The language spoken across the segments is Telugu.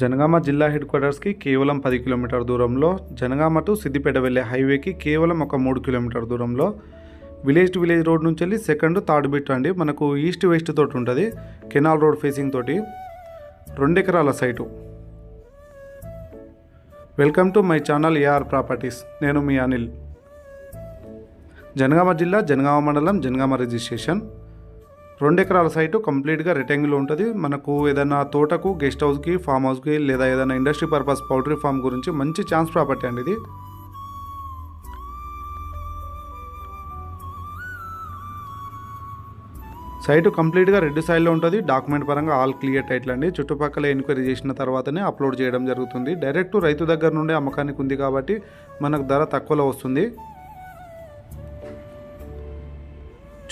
జనగామ జిల్లా హెడ్ క్వార్టర్స్కి కేవలం పది కిలోమీటర్ దూరంలో జనగామ టు సిద్దిపేట వెళ్ళే హైవేకి కేవలం ఒక మూడు కిలోమీటర్ దూరంలో. విలేజ్ టు విలేజ్ రోడ్ నుంచి వెళ్ళి సెకండ్ థర్డ్ బిట్ అండి మనకు ఈస్ట్ వెస్ట్ తోటి ఉంటుంది కెనాల్ రోడ్ ఫేసింగ్ తోటి. రెండు ఎకరాల site. Welcome to my channel AR properties నేను మీ అనిల్. జనగామ జిల్లా జనగామ మండలం జనగామ రిజిస్ట్రేషన్. రెండు ఎకరాల సైటు కంప్లీట్గా రెక్టాంగిల్ ఉంటుంది. మనకు ఏదైనా తోటకు గెస్ట్ హౌస్కి ఫామ్ హౌస్కి లేదా ఏదైనా ఇండస్ట్రీ పర్పస్ పౌల్ట్రీ ఫామ్ గురించి మంచి ఛాన్స్ ప్రాపర్టీ అండి ఇది. సైటు కంప్లీట్గా రెడ్ సైడ్లో ఉంటుంది. డాక్యుమెంట్ పరంగా ఆల్ క్లియర్ టైటిల్ అండి. చుట్టుపక్కల ఎంక్వైరీ చేసిన తర్వాతనే అప్లోడ్ చేయడం జరుగుతుంది. డైరెక్ట్ రైతు దగ్గర నుండి అమ్మకానికి ఉంది కాబట్టి మనకు ధర తక్కువలో వస్తుంది.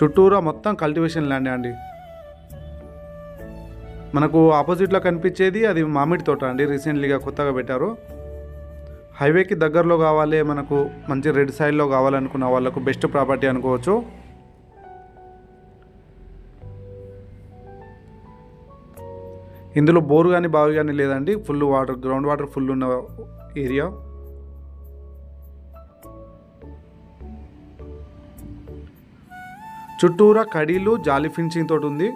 చుట్టూరా మొత్తం కల్టివేషన్ ల్యాండ్ అండి. మనకు ఆపోజిట్లో కనిపించేది అది మామిడి తోట అండి. రీసెంట్లీగా కొత్తగా పెట్టారు. హైవేకి దగ్గరలో కావాలి మనకు మంచి రెడ్ సైడ్లో కావాలనుకున్న వాళ్ళకు బెస్ట్ ప్రాపర్టీ అనుకోవచ్చు. ఇందులో బోరు కానీ బావి కానీ లేదండి. Full water ground water full ఉన్న ఏరియా చుట్టూరా కడీలు జాలి ఫినిషింగ్ తోటి ఉంది.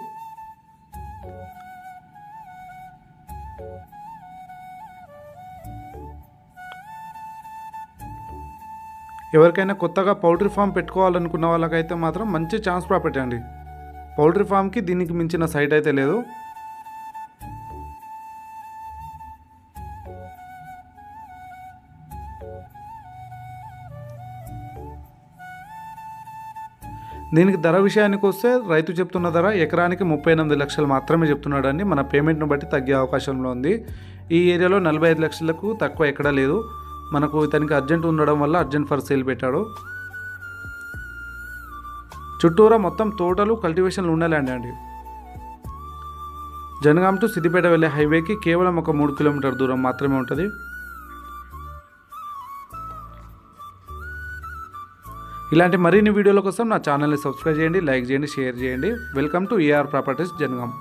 ఎవరికైనా కొత్తగా పౌల్ట్రీ ఫామ్ పెట్టుకోవాలనుకున్న వాళ్ళకైతే మాత్రం మంచి ఛాన్స్ ప్రాపర్టీ అండి. పౌల్ట్రీ ఫామ్కి దీనికి మించిన సైట్ అయితే లేదు. దీనికి ధర విషయానికి వస్తే రైతు చెప్తున్న ధర ఎకరానికి ముప్పై ఎనిమిది లక్షలు మాత్రమే చెప్తున్నాడండి. మన పేమెంట్ను బట్టి తగ్గే అవకాశంలో ఉంది. ఈ ఏరియాలో నలభై ఐదు లక్షలకు తక్కువ ఎక్కడా లేదు. మనకు ఇతనికి అర్జెంట్ ఉండడం వల్ల అర్జెంట్ ఫర్ సేల్ పెట్టాడు. చుట్టూరా మొత్తం తోటలు కల్టివేషన్లు ఉండాలండి అండి. జనగాం టు సిద్దిపేట వెళ్ళే హైవేకి కేవలం ఒక మూడు కిలోమీటర్ దూరం మాత్రమే ఉంటుంది. ఇలాంటి మరిన్ని వీడియోల కోసం నా ఛానల్ని సబ్స్క్రైబ్ చేయండి లైక్ చేయండి షేర్ చేయండి. Welcome to AR properties Jangaon.